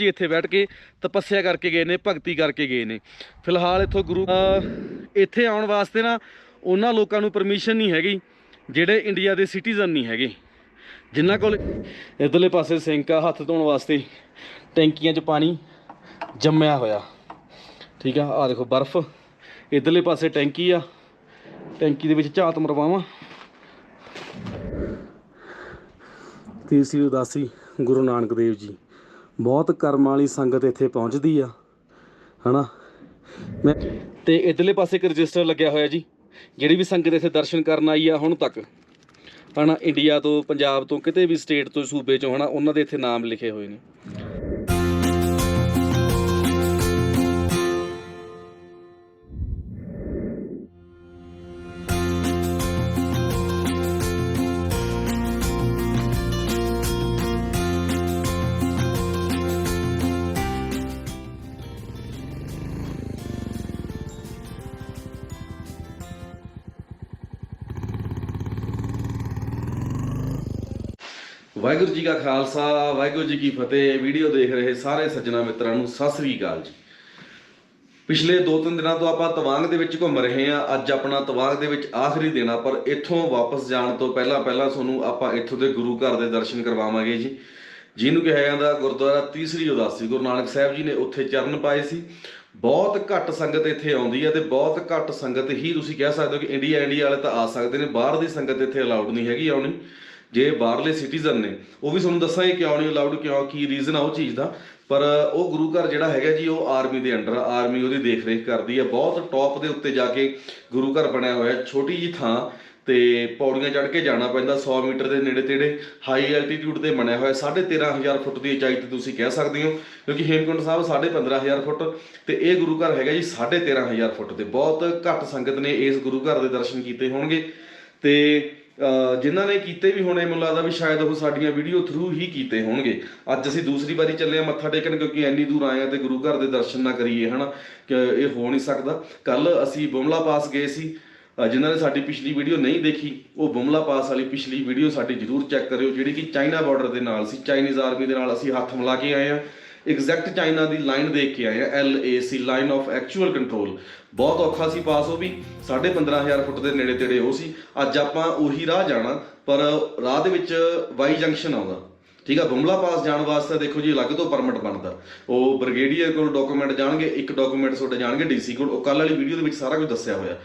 ਜੀ ਇੱਥੇ ਬੈਠ ਕੇ ਤਪੱਸਿਆ ਕਰਕੇ ਗਏ ਨੇ, ਭਗਤੀ ਕਰਕੇ ਗਏ ਨੇ। ਫਿਲਹਾਲ ਇੱਥੋਂ ਗੁਰੂ ਇੱਥੇ ਆਉਣ ਵਾਸਤੇ ਨਾ ਉਹਨਾਂ ਲੋਕਾਂ ਨੂੰ ਪਰਮਿਸ਼ਨ ਨਹੀਂ ਹੈਗੀ, ਜਿਹੜੇ ਇੰਡੀਆ ਦੇ ਸਿਟੀਜ਼ਨ ਨਹੀਂ ਹੈਗੇ। ਜਿਨ੍ਹਾਂ ਕੋਲ ਇਧਰਲੇ ਪਾਸੇ ਸਿੰਕ ਆ, ਹੱਥ ਧੋਣ ਵਾਸਤੇ ਟੈਂਕੀਆਂ 'ਚ ਪਾਣੀ ਜੰਮਿਆ ਹੋਇਆ। ਠੀਕ ਆ ਆ ਦੇਖੋ ਬਰਫ਼। ਇਧਰਲੇ ਪਾਸੇ ਟੈਂਕੀ ਆ, ਟੈਂਕੀ ਦੇ ਵਿੱਚ ਝਾਤ ਮਰਵਾਵਾਂ। ਤੀਸਰੀ ਉਦਾਸੀ ਗੁਰੂ ਨਾਨਕ ਦੇਵ ਜੀ। ਬਹੁਤ ਕਰਮਾਂ ਵਾਲੀ ਸੰਗਤ ਇੱਥੇ ਪਹੁੰਚਦੀ ਆ, ਹਨਾ? ਮੈਂ ਤੇ ਇਧਰਲੇ ਪਾਸੇ ਇੱਕ ਰਜਿਸਟਰ ਲੱਗਿਆ ਹੋਇਆ ਜੀ, ਜਿਹੜੀ ਵੀ ਸੰਗਤ ਇੱਥੇ ਦਰਸ਼ਨ ਕਰਨ ਆਈ ਆ ਹੁਣ ਤੱਕ, ਹਨਾ? ਇੰਡੀਆ ਤੋਂ, ਪੰਜਾਬ ਤੋਂ, ਕਿਤੇ ਵੀ ਸਟੇਟ ਤੋਂ, ਸੂਬੇ ਚੋਂ, ਹਨਾ? ਉਹਨਾਂ ਦੇ ਇੱਥੇ ਨਾਮ ਲਿਖੇ ਹੋਏ ਨੇ। ਵਾਹਿਗੁਰੂ ਜੀ ਕਾ ਖਾਲਸਾ, ਵਾਹਿਗੁਰੂ ਜੀ ਕੀ ਫਤਿਹ। ਵੀਡੀਓ ਦੇਖ ਰਹੇ ਸਾਰੇ ਸੱਜਣਾ ਮਿੱਤਰਾਂ ਨੂੰ ਸਤਿ ਸ੍ਰੀ ਅਕਾਲ ਜੀ। ਪਿਛਲੇ 2-3 ਦਿਨਾਂ ਤੋਂ ਆਪਾਂ ਤਵਾਂਗ ਦੇ ਵਿੱਚ ਘੁੰਮ ਰਹੇ ਹਾਂ। ਅੱਜ ਆਪਣਾ ਤਵਾਂਗ ਦੇ ਵਿੱਚ ਆਖਰੀ ਦਿਨ ਆ, ਪਰ ਇੱਥੋਂ ਵਾਪਸ ਜਾਣ ਤੋਂ ਪਹਿਲਾਂ ਪਹਿਲਾਂ ਤੁਹਾਨੂੰ ਆਪਾਂ ਇੱਥੋਂ ਦੇ ਗੁਰੂ ਘਰ ਦੇ ਦਰਸ਼ਨ ਕਰਵਾਵਾਂਗੇ ਜੀ। ਜਿਹਨੂੰ ਕਿਹਾ ਜਾਂਦਾ ਗੁਰਦੁਆਰਾ ਤੀਸਰੀ ਉਦਾਸੀ, ਗੁਰੂ ਨਾਨਕ ਸਾਹਿਬ ਜੀ ਨੇ ਉੱਥੇ ਚਰਨ ਪਾਏ ਸੀ। ਬਹੁਤ ਘੱਟ ਸੰਗਤ ਇੱਥੇ ਆਉਂਦੀ ਹੈ ਤੇ ਬਹੁਤ ਘੱਟ ਸੰਗਤ ਹੀ ਤੁਸੀਂ ਕਹਿ ਸਕਦੇ ਹੋ ਕਿ ਇੰਡੀਆ ਇੰਡੀਆ ਵਾਲੇ ਤਾਂ ਆ ਸਕਦੇ ਨੇ। ਬਾਹਰ ਦੀ ਸੰਗਤ ਇੱਥੇ ਅਲਾਉਡ ਨਹੀਂ ਹੈਗੀ ਆਉਣੀ। ਜੇ ਬਾਹਰਲੇ ਸਿਟੀਜ਼ਨ ਨੇ, ਉਹ ਵੀ ਤੁਹਾਨੂੰ ਦੱਸਾਂ ਇਹ ਕਿਉਂ ਨਹੀਂ ਅਲਾਉਡ ਕਿਉਂ, ਕੀ ਰੀਜ਼ਨ ਆ ਉਹ ਚੀਜ਼ ਦਾ। ਪਰ ਉਹ ਗੁਰੂ ਘਰ ਜਿਹੜਾ ਹੈਗਾ ਜੀ, ਉਹ ਆਰਮੀ ਦੇ ਅੰਡਰ ਆਰਮੀ ਉਹਦੀ ਦੇਖ ਰੇਖ ਕਰਦੀ ਹੈ ਬਹੁਤ ਟੌਪ ਦੇ ਉੱਤੇ ਜਾ ਕੇ ਗੁਰੂ ਘਰ ਬਣਿਆ ਹੋਇਆ, ਛੋਟੀ ਜੀ ਥਾਂ ਤੇ ਪੌੜੀਆਂ ਚੜ੍ਹ ਕੇ ਜਾਣਾ ਪੈਂਦਾ 100 ਮੀਟਰ ਦੇ ਨੇੜੇ ਤੇੜੇ ਹਾਈ ਐਲਟੀਟਿਊਡ ਤੇ ਬਣਿਆ ਹੋਇਆ। 13500 ਫੁੱਟ ਦੀ ਉਚਾਈ ਤੇ ਤੁਸੀਂ ਕਹਿ ਸਕਦੇ ਹੋ, ਕਿਉਂਕਿ ਹੇਮਕੁੰਟ ਸਾਹਿਬ 15500 ਫੁੱਟ ਤੇ ਇਹ ਗੁਰੂ ਘਰ ਹੈਗਾ ਜੀ 13500 ਫੁੱਟ ਤੇ ਬਹੁਤ ਘੱਟ ਸੰਗਤ ਨੇ ਇਸ ਗੁਰੂ ਘਰ ਦੇ ਦਰਸ਼ਨ ਕੀਤੇ ਹੋਣਗੇ। ਤੇ ਜਿਨ੍ਹਾਂ ਨੇ ਕੀਤੇ ਵੀ ਹੋਣੇ, ਮੈਨੂੰ ਲੱਗਦਾ ਵੀ ਸ਼ਾਇਦ ਉਹ ਸਾਡੀਆਂ ਵੀਡੀਓ ਥਰੂ ਹੀ ਕੀਤੇ ਹੋਣਗੇ। ਅੱਜ ਅਸੀਂ ਦੂਸਰੀ ਵਾਰੀ ਚੱਲੇ ਆ ਮੱਥਾ ਟੇਕਣ ਕਿਉਂਕਿ ਇੰਨੀ ਦੂਰ ਆਏ ਆ ਤੇ ਗੁਰੂ ਘਰ ਦੇ ਦਰਸ਼ਨ ਨਾ ਕਰੀਏ, ਹਨਾ? ਕਿ ਇਹ ਹੋ ਨਹੀਂ ਸਕਦਾ। ਕੱਲ ਅਸੀਂ ਬੁਮਲਾ ਪਾਸ ਗਏ ਸੀ। ਜਿਨ੍ਹਾਂ ਨੇ ਸਾਡੀ ਪਿਛਲੀ ਵੀਡੀਓ ਨਹੀਂ ਦੇਖੀ, ਉਹ ਬੁਮਲਾ ਪਾਸ ਵਾਲੀ ਪਿਛਲੀ ਵੀਡੀਓ ਸਾਡੀ ਜਰੂਰ ਚੈੱਕ ਕਰਿਓ, ਜਿਹੜੀ ਕਿ ਚਾਈਨਾ ਬਾਰਡਰ ਦੇ ਨਾਲ ਸੀ। ਚਾਈਨੀਜ਼ ਆਰਮੀ ਦੇ ਨਾਲ ਅਸੀਂ ਹੱਥ ਮਿਲਾ ਕੇ ਆਏ ਆ ਐਗਜ਼ੈਕਟ ਚਾਈਨਾ ਦੀ ਲਾਈਨ ਦੇਖ ਕੇ ਆਏ ਆ L A C line of actual control ਬਹੁਤ ਔਖਾ ਸੀ ਪਾਸ ਉਹ ਵੀ। 15500 ਫੁੱਟ ਦੇ ਨੇੜੇ ਤੇੜੇ ਉਹ ਸੀ। ਅੱਜ ਆਪਾਂ ਉਹੀ ਰਾਹ ਜਾਣਾ, ਪਰ ਰਾਹ ਦੇ ਵਿੱਚ ਵਾਈ ਜੰਕਸ਼ਨ ਆਉਂਦਾ। ਠੀਕ ਆ ਬੁਮਲਾ ਪਾਸ ਜਾਣ ਵਾਸਤੇ ਦੇਖੋ ਜੀ, ਅਲੱਗ ਤੋਂ ਪਰਮਿਟ ਬਣਦਾ। ਉਹ ਬ੍ਰਿਗੇਡੀਅਰ ਕੋਲ ਡਾਕੂਮੈਂਟ ਜਾਣਗੇ, ਇੱਕ ਡਾਕੂਮੈਂਟ ਤੁਹਾਡੇ ਜਾਣਗੇ ਡੀਸੀ ਕੋਲ। ਉਹ ਕੱਲ ਵਾਲੀ ਵੀਡੀਓ ਦੇ ਵਿੱਚ ਸਾਰਾ ਕੁਝ ਦੱਸਿਆ ਹੋਇਆ।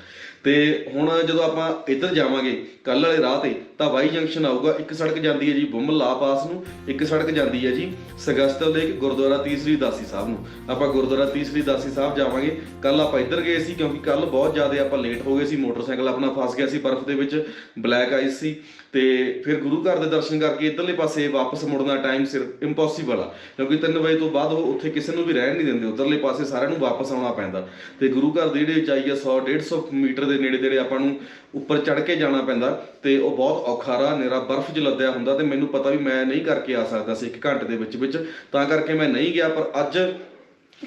ਤੇ ਹੁਣ ਜਦੋਂ ਆਪਾਂ ਇੱਧਰ ਜਾਵਾਂਗੇ ਕੱਲ ਵਾਲੇ ਰਾਹ ਤੇ ਤਾਂ ਵਾਈ ਜੰਕਸ਼ਨ ਆਊਗਾ, ਇੱਕ ਸੜਕ ਜਾਂਦੀ ਹੈ ਜੀ ਬੁਮਲਾ ਪਾਸ ਨੂੰ, ਇੱਕ ਸੜਕ ਜਾਂਦੀ ਹੈ ਜੀ ਸਗਸਤਲ ਦੇ ਗੁਰਦੁਆਰਾ ਤੀਸਰੀ ਦਾਸੀ ਸਾਹਿਬ ਨੂੰ। ਆਪਾਂ ਗੁਰਦੁਆਰਾ ਤੀਸਰੀ ਦਾਸੀ ਸਾਹਿਬ ਜਾਵਾਂਗੇ। ਕੱਲ ਆਪਾਂ ਇੱਧਰ ਗਏ ਸੀ ਕਿਉਂਕਿ ਕੱਲ ਬਹੁਤ ਜ਼ਿਆਦਾ ਆਪਾਂ ਲੇਟ ਹੋ ਗਏ ਸੀ, ਮੋਟਰਸਾਈਕਲ ਆਪਣਾ ਫਸ ਗਿਆ ਸੀ, ਬਰਫ਼ ਦੇ ਵਿੱਚ ਬਲੈਕ ਆਈਸ ਸੀ। ਤੇ ਫਿਰ ਗੁਰੂ ਘਰ ਦੇ ਦਰਸ਼ਨ ਕਰਕੇ ਇੱਧਰਲੇ ਪਾਸੇ ਵਾਪਸ ਮੁੜਨਾ ਟਾਈਮ ਸਿਰ ਇੰਪੋਸੀਬਲ ਆ। ਕਿਉਂਕਿ 3 ਵਜੇ ਤੋਂ ਬਾਅਦ ਉਹ ਉੱਥੇ ਕਿਸੇ ਨੂੰ ਵੀ ਰਹਿਣ ਨਹੀਂ ਦਿੰਦੇ, ਉਧਰਲੇ ਪਾਸੇ ਸਾਰਿਆਂ ਨੂੰ ਵਾਪਸ ਆਉਣਾ ਪੈਂਦਾ। ਤੇ ਗੁਰੂ ਘਰ ਦੇ ਜਿਹੜੀ ਉਚਾਈ ਆ 100 150 ਮੀਟਰ ਦੇ ਨੇੜੇ ਤੇੜੇ ਆਪਾਂ ਨੂੰ ਉੱਪਰ ਚੜ ਕੇ ਜਾਣਾ ਪੈਂਦਾ ਤੇ ਉਹ ਬਹੁਤ ਔਖਾ ਰਾਹ ਨੇਰਾ ਬਰਫ਼ 'ਚ ਲੱਦਿਆ ਹੁੰਦਾ ਤੇ ਮੈਨੂੰ ਪਤਾ ਵੀ ਮੈਂ ਨਹੀਂ ਕਰਕੇ ਆ ਸਕਦਾ ਸੀ ਇੱਕ ਘੰਟੇ ਦੇ ਵਿੱਚ ਵਿੱਚ। ਤਾਂ ਕਰਕੇ ਮੈਂ ਨਹੀਂ ਗਿਆ, ਪਰ ਅੱਜ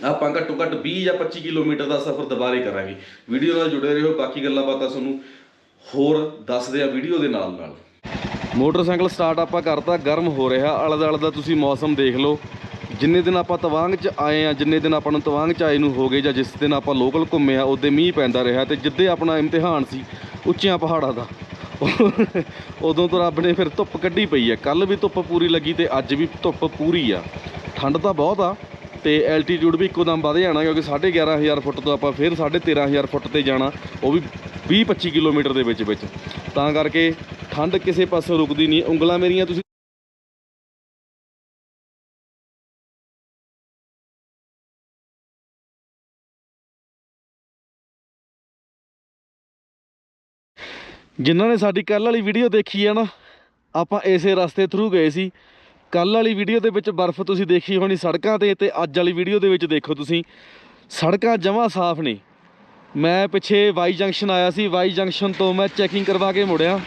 ਆਪਾਂ ਘੱਟੋ ਘੱਟ 20 ਜਾਂ 25 ਕਿਲੋਮੀਟਰ ਦਾ ਸਫ਼ਰ ਦੁਬਾਰੇ ਕਰਾਂਗੇ। ਵੀਡੀਓ ਨਾਲ ਜੁੜੇ ਰਹੋ, ਬਾਕੀ ਗੱਲਾਂ ਬਾਤਾਂ ਤੁਹਾਨੂੰ ਹੋਰ ਦੱਸਦੇ ਆ ਵੀਡੀਓ ਦੇ ਨਾਲ ਨਾਲ। ਮੋਟਰਸਾਈਕਲ ਸਟਾਰਟ ਆਪਾਂ ਕਰਤਾ, ਗਰਮ ਹੋ ਰਿਹਾ ਆਲੇ ਦੁਆਲੇ ਦਾ ਤੁਸੀਂ ਮੌਸਮ ਦੇਖ ਲਓ। ਜਿੰਨੇ ਦਿਨ ਆਪਾਂ ਤਵਾਂਗ ਚ ਆਏ ਆ, ਜਿੰਨੇ ਦਿਨ ਆਪਾਂ ਨੂੰ ਤਵਾਂਗ ਚ ਆਏ ਨੂੰ ਹੋ ਗਏ ਜਾਂ ਜਿਸ ਦਿਨ ਆਪਾਂ ਲੋਕਲ ਘੁੰਮੇ ਆ, ਉਹਦੇ ਮੀਂਹ ਪੈਂਦਾ ਰਿਹਾ ਤੇ ਜਿੱਦੇ ਆਪਣਾ ਇਮਤਿਹਾਨ ਸੀ, ਉੱਚੀਆਂ ਪਹਾੜਾਂ ਦਾ। ਉਦੋਂ ਤੋਂ ਰੱਬ ਨੇ ਫਿਰ ਧੁੱਪ ਕੱਢੀ ਪਈ ਆ। ਕੱਲ ਵੀ ਧੁੱਪ ਪੂਰੀ ਲੱਗੀ ਤੇ ਅੱਜ ਵੀ ਧੁੱਪ ਪੂਰੀ ਆ। ਠੰਡ ਤਾਂ ਬਹੁਤ ਆ ਤੇ ਐਲਟੀਟਿਊਡ ਵੀ ਇੱਕੋ ਦਮ ਵਧ ਜਾਣਾ ਕਿਉਂਕਿ 11500 ਫੁੱਟ ਤੋਂ ਆਪਾਂ ਫਿਰ 13500 ਫੁੱਟ ਤੇ ਜਾਣਾ, ਉਹ ਵੀ 20 25 ਕਿਲੋਮੀਟਰ ਦੇ ਵਿੱਚ ਵਿੱਚ ਤਾਂ ਕਰਕੇ ਠੰਡ ਕਿਸੇ ਪਾਸੇ ਰੁਕਦੀ ਨਹੀਂ। ਉਂਗਲਾਂ ਮੇਰੀਆਂ ਤੁਸੀਂ ਜਿਨ੍ਹਾਂ ਨੇ ਸਾਡੀ ਕੱਲ ਵਾਲੀ ਵੀਡੀਓ ਦੇਖੀ ਹੈ ਨਾ, ਆਪਾਂ ਇਸੇ ਰਸਤੇ ਥਰੂ ਗਏ ਸੀ। ਕੱਲ ਵਾਲੀ ਵੀਡੀਓ ਦੇ ਵਿੱਚ ਬਰਫ਼ ਤੁਸੀਂ ਦੇਖੀ ਹੋਣੀ ਸੜਕਾਂ ਤੇ ਤੇ ਅੱਜ ਵਾਲੀ ਵੀਡੀਓ ਦੇ ਵਿੱਚ ਦੇਖੋ ਤੁਸੀਂ। ਸੜਕਾਂ ਜਮਾਂ ਸਾਫ਼ ਨੇ। ਮੈਂ ਪਿੱਛੇ ਵਾਈ ਜੰਕਸ਼ਨ ਆਇਆ ਸੀ। ਵਾਈ ਜੰਕਸ਼ਨ ਤੋਂ ਮੈਂ ਚੈਕਿੰਗ ਕਰਵਾ ਕੇ ਮੁੜਿਆ।